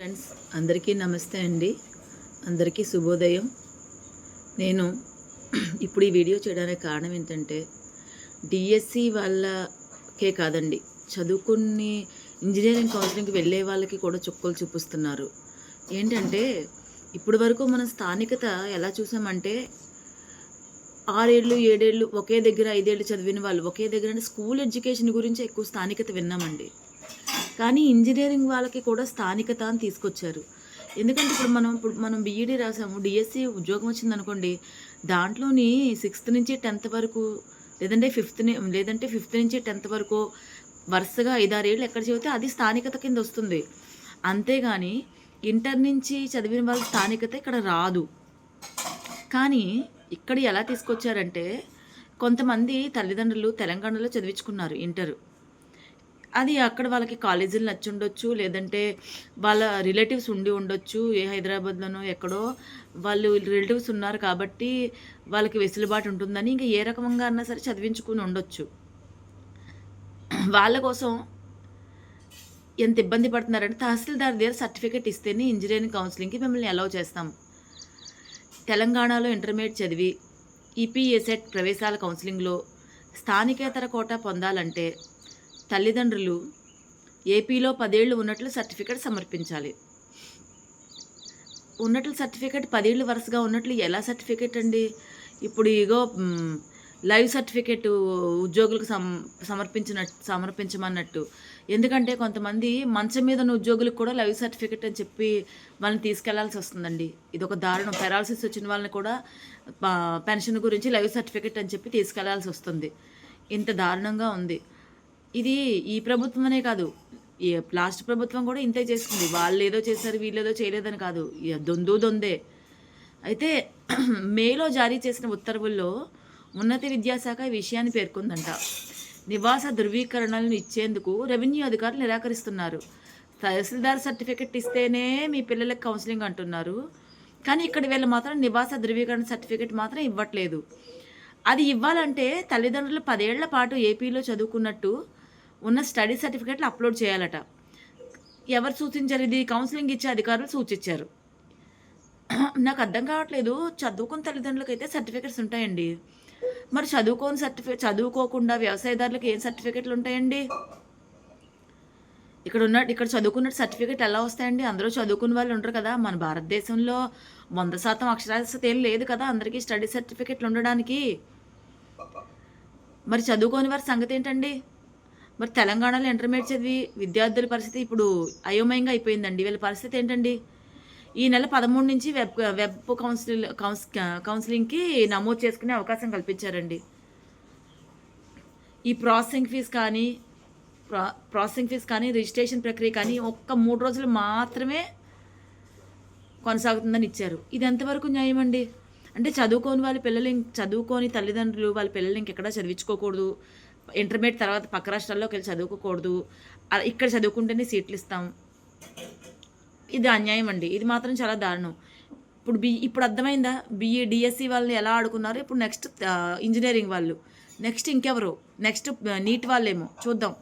Friends అందరికీ నమస్తే అండి. అందరికీ శుభోదయం. నేను ఇప్పుడు ఈ వీడియో చేయడానికి కారణం ఏంటంటే డిఎస్సి వాళ్ళకే కాదండి. చదువుకుని ఇంజనీరింగ్ కౌన్సిలింగ్కి వెళ్ళే వాళ్ళకి కూడా చుక్కలు చూపిస్తున్నారు. ఏంటంటే ఇప్పటి వరకు మన స్థానికత ఎలా చూసామంటే ఆరేళ్ళు ఏడేళ్ళు ఒకే దగ్గర ఐదేళ్ళు చదివిన వాళ్ళు ఒకే దగ్గర అంటే స్కూల్ ఎడ్యుకేషన్ గురించి ఎక్కువ స్థానికత విన్నామండి. కానీ ఇంజనీరింగ్ వాళ్ళకి కూడా స్థానికత అని తీసుకొచ్చారు. ఎందుకంటే ఇప్పుడు మనం ఇప్పుడు మనం బీఈడీ రాసాము డిఎస్సి ఉద్యోగం వచ్చింది అనుకోండి దాంట్లోని సిక్స్త్ నుంచి టెన్త్ వరకు లేదంటే ఫిఫ్త్ లేదంటే ఫిఫ్త్ నుంచి టెన్త్ వరకు వరుసగా ఐదారేళ్ళు ఎక్కడ చదివితే అది స్థానికత కింద వస్తుంది. అంతేగాని ఇంటర్ నుంచి చదివిన వాళ్ళ స్థానికత ఇక్కడ రాదు. కానీ ఇక్కడ ఎలా తీసుకొచ్చారంటే కొంతమంది తల్లిదండ్రులు తెలంగాణలో చదివించుకున్నారు ఇంటర్. అది అక్కడ వాళ్ళకి కాలేజీలు నచ్చి ఉండొచ్చు లేదంటే వాళ్ళ రిలేటివ్స్ ఉండి ఉండొచ్చు ఏ హైదరాబాద్లోనో ఎక్కడో. వాళ్ళు రిలేటివ్స్ ఉన్నారు కాబట్టి వాళ్ళకి వెసులుబాటు ఉంటుందని ఇంకా ఏ రకంగా అన్నా సరే చదివించుకుని ఉండొచ్చు. వాళ్ళ కోసం ఎంత ఇబ్బంది పడుతున్నారంటే తహసీల్దార్ దగ్గర సర్టిఫికేట్ ఇస్తేనే ఇంజనీరింగ్ కౌన్సిలింగ్కి మిమ్మల్ని అలౌ చేస్తాం తెలంగాణలో ఇంటర్మీడియట్ చదివి ఈపీఎసెట్ ప్రవేశాల కౌన్సిలింగ్లో స్థానికేతర కోట పొందాలంటే తల్లిదండ్రులు ఏపీలో పదేళ్ళు ఉన్నట్లు సర్టిఫికేట్ సమర్పించాలి. ఉన్నట్లు సర్టిఫికేట్ పదేళ్ళు వరుసగా ఉన్నట్లు ఎలా సర్టిఫికేట్ అండి? ఇప్పుడు ఇగో లైవ్ సర్టిఫికేట్ ఉద్యోగులకు సమ సమర్పించిన సమర్పించమన్నట్టు. ఎందుకంటే కొంతమంది మంచం మీద ఉన్న ఉద్యోగులకు కూడా లైవ్ సర్టిఫికేట్ అని చెప్పి వాళ్ళని తీసుకెళ్ళాల్సి వస్తుందండి. ఇది ఒక దారుణం. పెరాలసిస్ వచ్చిన వాళ్ళని కూడా పెన్షన్ గురించి లైవ్ సర్టిఫికేట్ అని చెప్పి తీసుకెళ్ళాల్సి వస్తుంది. ఇంత దారుణంగా ఉంది. ఇది ఈ ప్రభుత్వమనే కాదు. ఈ లాస్ట్ ప్రభుత్వం కూడా ఇంతే చేస్తుంది వాళ్ళు ఏదో చేశారు వీళ్ళు ఏదో చేయలేదని కాదు. దొందు దొందే. అయితే మేలో జారీ చేసిన ఉత్తర్వుల్లో ఉన్నత విద్యాశాఖ ఈ విషయాన్ని పేర్కొందంట. నివాస ధృవీకరణలను ఇచ్చేందుకు రెవెన్యూ అధికారులు నిరాకరిస్తున్నారు. తహసీల్దార్ సర్టిఫికెట్ ఇస్తేనే మీ పిల్లలకు కౌన్సిలింగ్ అంటున్నారు. కానీ ఇక్కడ వీళ్ళు మాత్రం నివాస ధృవీకరణ సర్టిఫికెట్ మాత్రం ఇవ్వట్లేదు. అది ఇవ్వాలంటే తల్లిదండ్రులు పదేళ్ళ పాటు ఏపీలో చదువుకున్నట్టు ఉన్న స్టడీ సర్టిఫికెట్లు అప్లోడ్ చేయాలట. ఎవరు సూచించారు? ఇది కౌన్సిలింగ్ ఇచ్చే అధికారులు సూచించారు. నాకు అర్థం కావట్లేదు. చదువుకున్న తల్లిదండ్రులకు అయితే సర్టిఫికెట్స్ ఉంటాయండి. మరి చదువుకోని సర్టిఫికేట్ చదువుకోకుండా వ్యవసాయదారులకు ఏం సర్టిఫికెట్లు ఉంటాయండి? ఇక్కడ ఉన్న ఇక్కడ చదువుకున్న సర్టిఫికేట్ ఎలా వస్తాయండి? అందరూ చదువుకున్న వాళ్ళు ఉంటారు కదా. మన భారతదేశంలో వంద శాతం అక్షరాస్యత ఏం లేదు కదా అందరికీ స్టడీ సర్టిఫికెట్లు ఉండడానికి. మరి చదువుకోని వారి సంగతి ఏంటండి? మరి తెలంగాణలో ఇంటర్మీడియట్ చదివి విద్యార్థుల పరిస్థితి ఇప్పుడు అయోమయంగా అయిపోయిందండి. వీళ్ళ పరిస్థితి ఏంటండి? ఈ నెల పదమూడు నుంచి వెబ్ వెబ్ కౌన్సిల్ కౌన్స్ కౌన్సిలింగ్కి నమోదు చేసుకునే అవకాశం కల్పించారండి. ఈ ప్రాసెసింగ్ ఫీజు కానీ ప్రా ప్రాసెసింగ్ ఫీజు కానీ రిజిస్ట్రేషన్ ప్రక్రియ కానీ ఒక్క మూడు రోజులు మాత్రమే కొనసాగుతుందని ఇచ్చారు. ఇది ఎంతవరకు న్యాయం అండి? అంటే చదువుకోని వాళ్ళ పిల్లలు చదువుకోని తల్లిదండ్రులు వాళ్ళ పిల్లలు ఇంకెక్కడా చదివించుకోకూడదు. ఇంటర్మీడియట్ తర్వాత పక్క రాష్ట్రాల్లోకి వెళ్ళి చదువుకోకూడదు. ఇక్కడ చదువుకుంటేనే సీట్లు ఇస్తాం. ఇది అన్యాయం అండి. ఇది మాత్రం చాలా దారుణం. ఇప్పుడు బి ఇప్పుడు అర్థమైందా? బిఈ డిఎస్సి వాళ్ళని ఎలా ఆడుకున్నారు? ఇప్పుడు నెక్స్ట్ ఇంజనీరింగ్ వాళ్ళు. నెక్స్ట్ ఇంకెవరు? నెక్స్ట్ నీట్ వాళ్ళేమో. చూద్దాం.